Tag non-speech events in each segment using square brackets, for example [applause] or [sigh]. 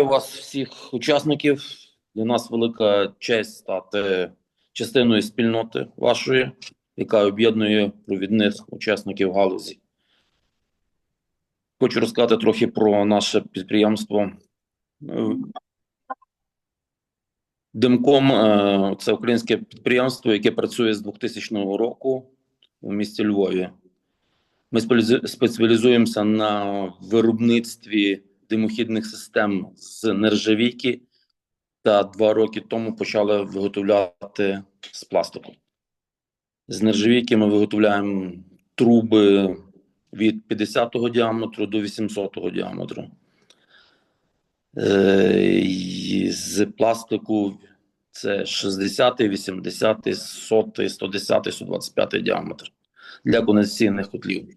вас всіх учасників. Для нас велика честь стати частиною спільноти вашої, яка об'єднує провідних учасників галузі. Хочу розказати трохи про наше підприємство. Димком е, це українське підприємство, яке працює з 2000 року у місті Львові. Ми спеціалізуємося на виробництві димохідних систем з нержавійки та два роки тому почали виготовляти з пластику. З нержавійки ми виготовляємо труби від 50-го діаметру до 800-го діаметру. Е, з пластику це 60, 80, 100, 110, 125 діаметр для конденсаційних котлів.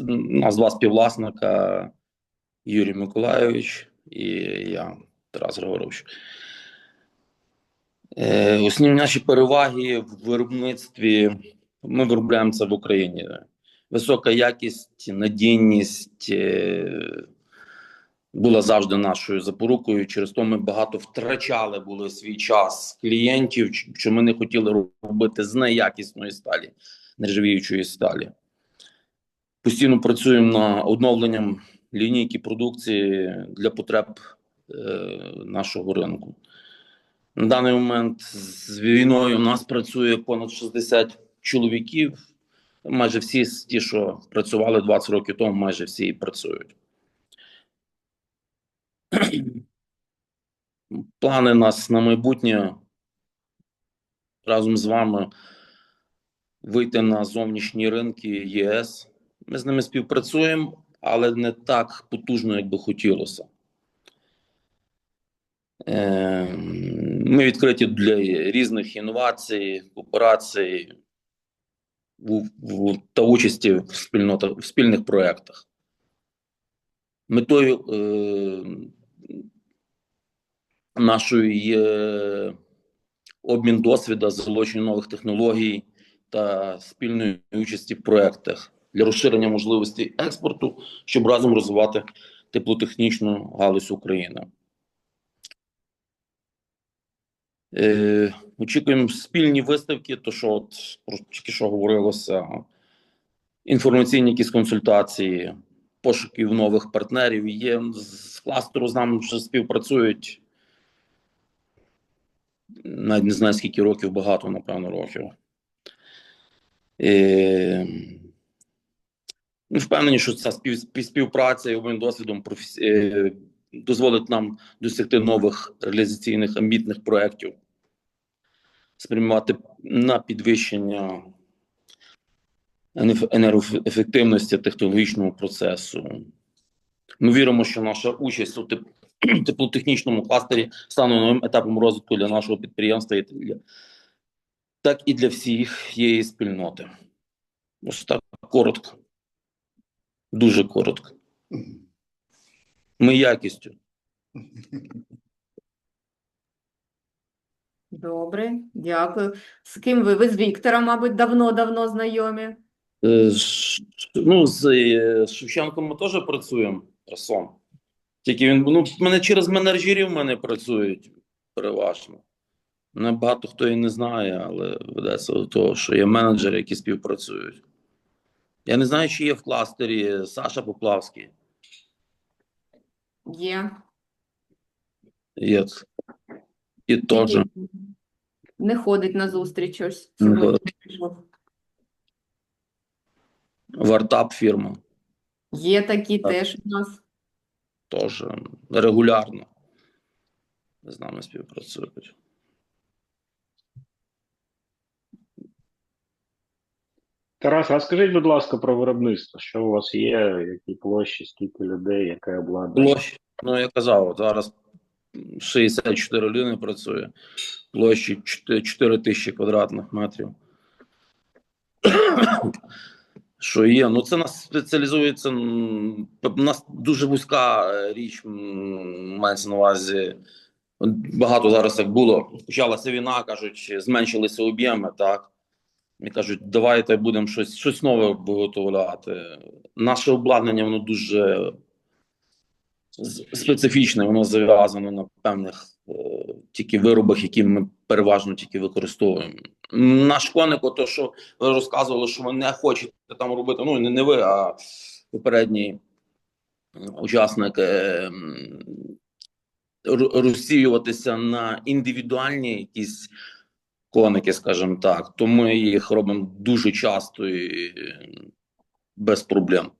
У нас два співвласника Юрій Миколайович і я, Тарас Григорович. Е, основні наші переваги в виробництві. Ми виробляємо це в Україні. Висока якість, надійність е, була завжди нашою запорукою. Через то ми багато втрачали були свій час клієнтів, що ми не хотіли робити з неякісної сталі, нержавіючої сталі. Постійно працюємо над оновленням лінійки продукції для потреб е, нашого ринку. На даний момент з війною у нас працює понад 60 чоловіків. Майже всі ті, що працювали 20 років тому, майже всі і працюють. Плани нас на майбутнє разом з вами вийти на зовнішні ринки ЄС. Ми з ними співпрацюємо, але не так потужно, як би хотілося. Е, Ми відкриті для різних інновацій, в, та участі в, спільнота, в спільних проєктах. Метою е, нашої є обмін досвіду, залучення нових технологій та спільної участі в проєктах для розширення можливостей експорту, щоб разом розвивати теплотехнічну галузь України. Е, очікуємо спільні виставки, то що от про тільки що говорилося, інформаційні якісь консультації, пошуків нових партнерів. Є з кластеру з нами вже співпрацюють. Навіть не знаю, скільки років, багато, напевно, років. Е, ми впевнені, що ця спів, спів- співпраця і обмін досвідом е, дозволить нам досягти нових реалізаційних амбітних проєктів, спрямувати на підвищення енергоефективності технологічного процесу. Ми віримо, що наша участь у теплотехнічному кластері стане новим етапом розвитку для нашого підприємства, так і для всіх її спільноти. Ось так коротко. Дуже коротко. Ми якістю. Добре, дякую. З ким ви? Ви з Віктором, мабуть, давно-давно знайомі. Е, ш- Ну, з е, Шевченком ми теж працюємо разом. Тільки він, ну, мене через менеджерів мене працюють переважно. Мене багато хто і не знає, але ведеться до того, що є менеджери, які співпрацюють. Я не знаю, чи є в кластері Саша Поплавський. Є. Є. І теж. Не ходить на зустріч ось сьогодні. Вартап фірма. Є такі Так. теж у нас. теж регулярно з нами співпрацюють. Тарас, розкажіть, будь ласка, про виробництво. Що у вас є, які площі, скільки людей, яке обладнання? Площа, ну я казав, зараз 64 людини працює, площі 4 тисячі квадратних метрів. [coughs] Що є? Ну, це нас спеціалізується. У нас дуже вузька е, річ мається на увазі. Багато зараз як було. Почалася війна, кажуть, зменшилися об'єми, так. І кажуть, давайте будемо щось, щось нове виготовляти. Наше обладнання воно дуже специфічне, воно зав'язано на певних е, тільки виробах, які ми переважно тільки використовуємо. Наш коник, ото що ви розказували, що ви не хочете там робити. Ну не, не ви, а попередній учасник е, розсіюватися на індивідуальні якісь коники, скажімо так, то ми їх робимо дуже часто і без проблем.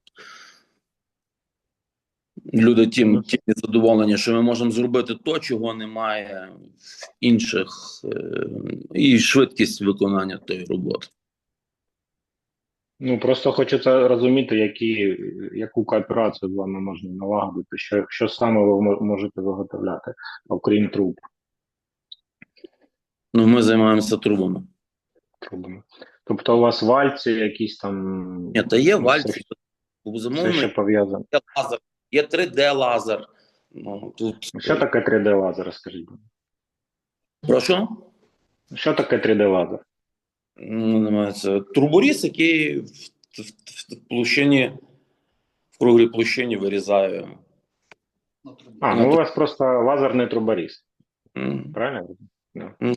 Люди тим, тим задоволені, що ми можемо зробити то, чого немає в інших, е, і швидкість виконання тої роботи. Ну просто хочеться розуміти, які, яку кооперацію з вами можна налагодити, що, що саме ви можете виготовляти, окрім труб. Ну, ми займаємося трубами. трубами. Тобто у вас вальці якісь там Ні, та є Ну, вальці, все безумовно, ще пов'язано. є лазер, є 3D-лазер. Ну, тут... Що таке 3D лазер, скажіть? будь ласка? Прошу? Що таке 3D лазер? Ну, називається турборіз, який в, в, в, в площині, в круглій площині вирізає. А, ну у вас просто лазерний труборіз, М. правильно? Да. Мгм.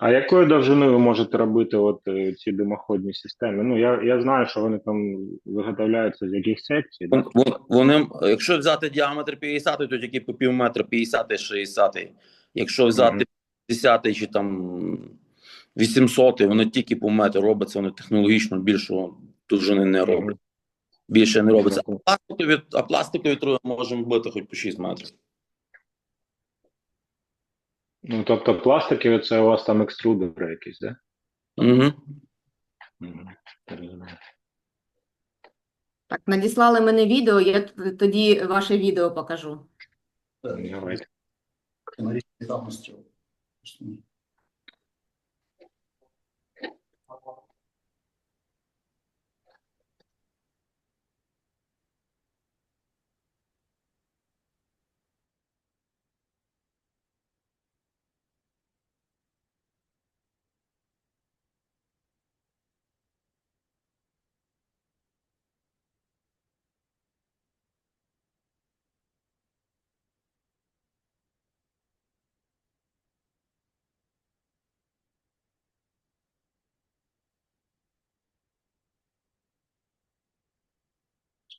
А якою довжиною ви можете робити от е, ці димоходні системи? Ну, я, я знаю, що вони там виготовляються з яких секцій. Вон- вон- Вони, якщо взяти діаметр 50, то тільки по пів метра 50 60. Якщо взяти Мгм. 50 чи там 800, вони тільки по метру робляться, вони технологічно більшого довжини не роблять. Більше не робиться. А пластикові, а пластикові труби можемо бити хоч по 6 метрів. Ну, тобто пластики, це у вас там екструдери якісь, да? Угу. Угу. Так, надіслали мене відео, я тоді ваше відео покажу. Давайте.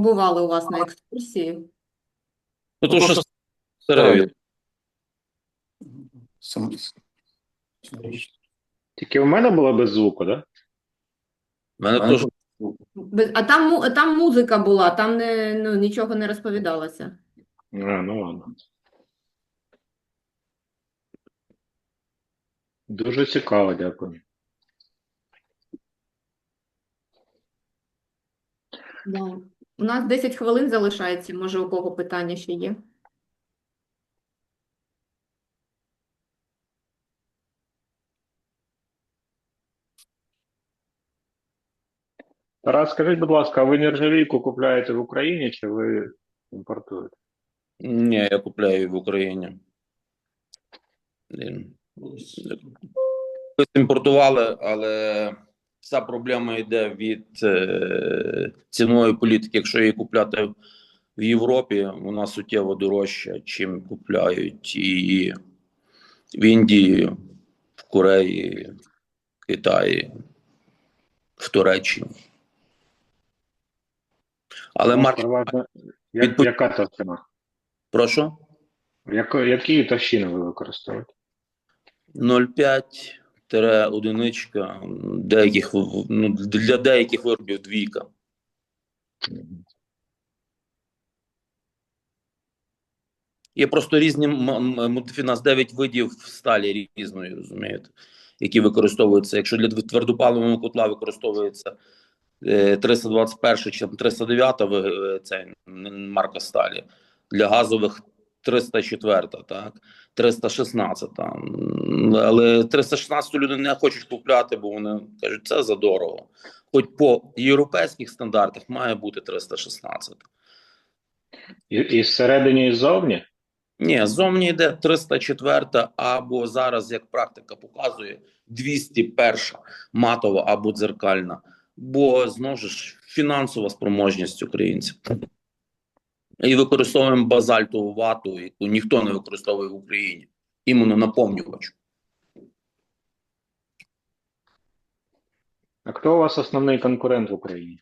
Побували у вас на екскурсії. Ну, то що старе, Сам- Тільки в мене було без звуку, да? в мене теж Без- А там, му- там музика була, там не, ну, нічого не розповідалося. А, ну ладно. Дуже цікаво, дякую. Да. У нас 10 хвилин залишається, може, у кого питання ще є? Тарас, скажіть, будь ласка, а ви нержавійку купляєте в Україні чи ви імпортуєте? Ні, я купляю в Україні. Ми імпортували, але вся проблема йде від е, цінової політики. Якщо її купляти в Європі, вона суттєво дорожча, чим купляють її в Індії, в Кореї, в Китаї, в Туреччині. Але марк, як, Відпо- яка товщина? прошу. Яко, які товщини ви використовуєте? 0,5 одиничка, деяких, ну, для деяких виробів двійка. Є просто різні у нас 9 видів сталі різної, розумієте, які використовуються. Якщо для тв- твердопаливного котла використовується е, 321 чи 309 ви- е, це марка сталі, для газових 304, так, 316. М, Але 316 люди не хочуть купляти, бо вони кажуть, це задорого. Хоч по європейських стандартах має бути 316. І, і зсередині і ззовні? Ні, зовні йде 304 або зараз, як практика показує, 201 матова або дзеркальна. Бо знову ж фінансова спроможність українців. І використовуємо базальтову вату, яку ніхто не використовує в Україні. Іменно наповнювач. А хто у вас основний конкурент в Україні?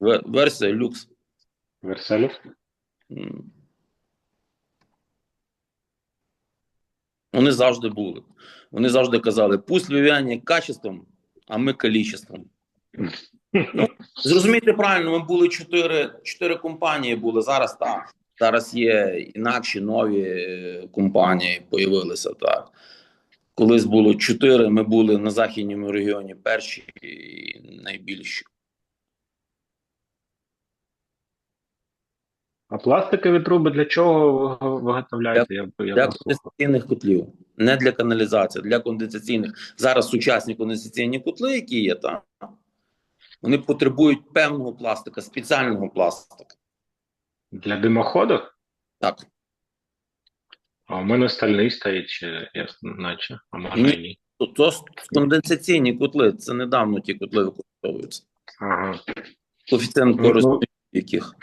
Ве- Версія люкс. Верселів? М. Вони завжди були. Вони завжди казали: пусть львів'яні качеством, а ми количеством. [laughs] Ну, зрозумійте правильно, ми були чотири, чотири компанії були. Зараз так. Зараз є інакші нові е, компанії, появилися так. Колись було чотири, ми були на західному регіоні перші і найбільші. А пластикові труби для чого ви виготовляєте? Я, я Для не конденсаційних котлів, не для каналізації, для конденсаційних. Зараз сучасні конденсаційні котли, які є, там, вони потребують певного пластика, спеціального пластика. Для димоходу? Так, А у мене стальний стоїть, чи наче, а може Ні. ні. то, то конденсаційні котли, це недавно ті котли використовуються. Ага. Коефіцієнт Ну, користування яких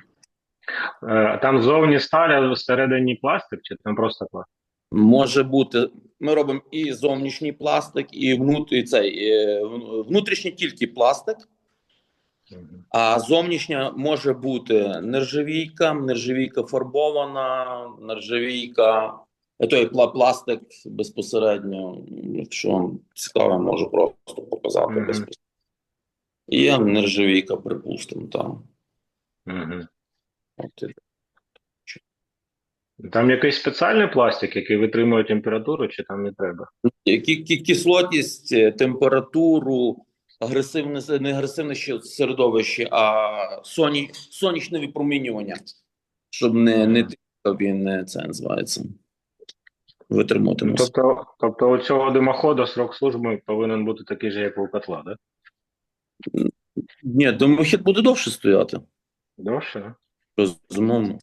Е, Там зовні сталь, а всередині пластик, чи там просто пластик? може бути. Ми робимо і зовнішній пластик, і внут- і цей е, внутрішній тільки пластик. А зовнішня може бути нержавійка, нержавійка фарбована, нержавійка, е, той пластик безпосередньо. Якщо вам цікаво, можу просто показати Мгм. безпосередньо. І Є нержавійка, припустимо, там. Мгм. От, Там якийсь спеціальний пластик, який витримує температуру, чи там не треба? Кислотність, е, температуру, агресивне, не агресивне ще середовище, а соні, сонячне випромінювання, щоб не, не він не це називається. Витримати. Тобто, тобто у цього димоходу срок служби повинен бути такий же, як у котла, да? Ні, димохід буде довше стояти. Довше, да? Безумовно.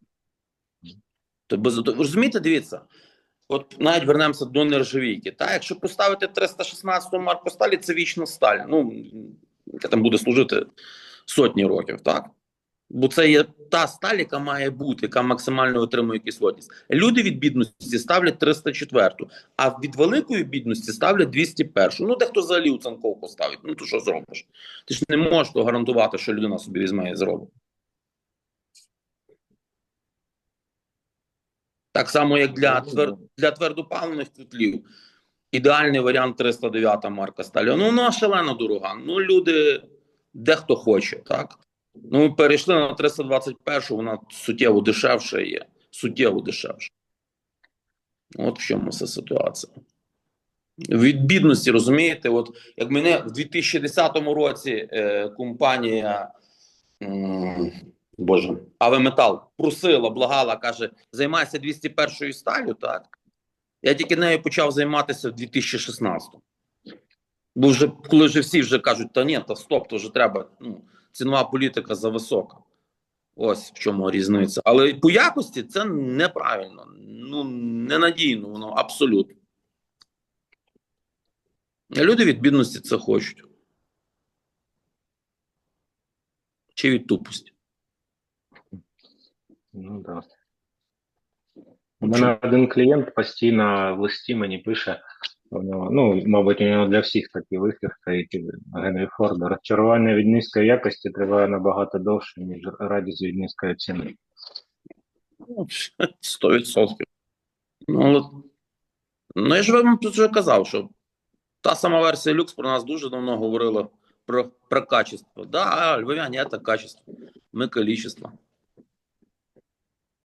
То без, то, ви розумієте, дивіться, от навіть вернемося до нержавійки. Та, якщо поставити 316 марку сталі, це вічна сталь. Ну, яка там буде служити сотні років, так? Бо це є та сталь, яка має бути, яка максимально витримує кислотність. Люди від бідності ставлять 304, а від великої бідності ставлять 201. Ну, дехто взагалі у цанковку ставить. Ну, то що зробиш? Ти ж не можеш гарантувати, що людина собі візьме і зробить. Так само, як для, твер... для твердопаливних котлів. Ідеальний варіант 309 марка сталі. Ну, вона шалено дорога. Ну, люди, дехто хоче, так? Ну, ми перейшли на 321, вона суттєво дешевша є. Суттєво дешевша. От в чому ця ситуація. Від бідності, розумієте, от як мене в 2010 році е, компанія м, Боже, Авеметал просила, благала, каже: займайся 201 сталю, так? Я тільки нею почав займатися в 2016-му. Бо вже коли вже всі вже кажуть, та ні, та стоп, то вже треба. Ну, цінова політика зависока. Ось в чому різниця. Але по якості це неправильно, ну ненадійно, воно абсолютно. Люди від бідності це хочуть. Чи від тупості. Ну да. У мене один клієнт постійно в листі мені пише. Ну, мабуть, у нього для всіх такий вихід стоїть Генрі Форда. Розчарування від низької якості триває набагато довше, ніж радість від низької ціни. Ну, 100%. Ну, але- ну, я ж вам вже казав, що та сама версія люкс про нас дуже давно говорила про, про качество. Да, львов'яні це качество. Ми количество.